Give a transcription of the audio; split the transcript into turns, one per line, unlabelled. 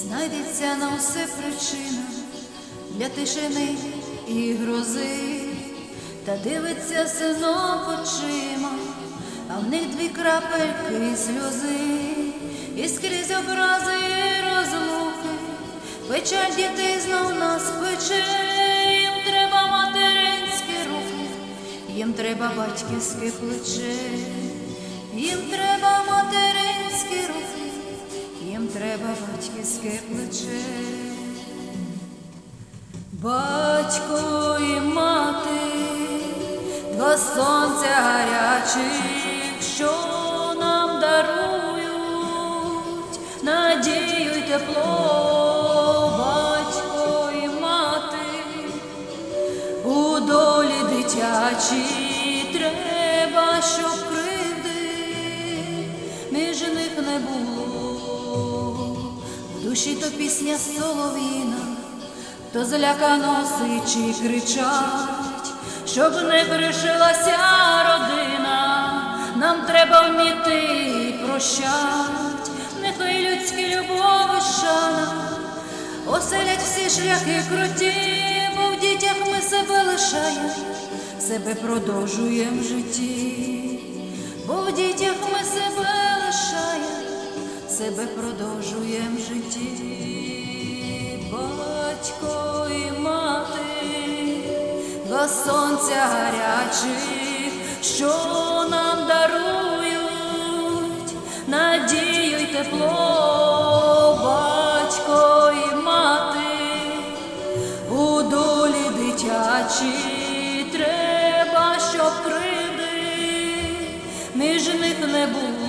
знайдеться на все причина для тишини і грози, та дивиться синок очима, а в них дві крапельки сльози, і скрізь образи і розлуки, печаль дітей знов нас пече, їм треба материнські руки, їм треба батьківське плече, їм треба треба батьківське плече. Батько і мати, два сонця гарячих, що нам дарують надію й тепло, батько і мати, у долі дитячій треба, щоб кривди між них не було. Душі то пісня солов'їна, то злякано сичі кричать, щоб не пришилася родина, нам треба вміти прощать, нехай людські любов і шана оселять всі шляхи круті, бо в дітях ми себе лишаємо, себе продовжуємо в житті, бо в дітях ми себе себе продовжуємо в житті, батько і мати, два сонця гарячих, що нам дарують надію й тепло, батько і мати, у долі дитячій треба, щоб кривди між них не було.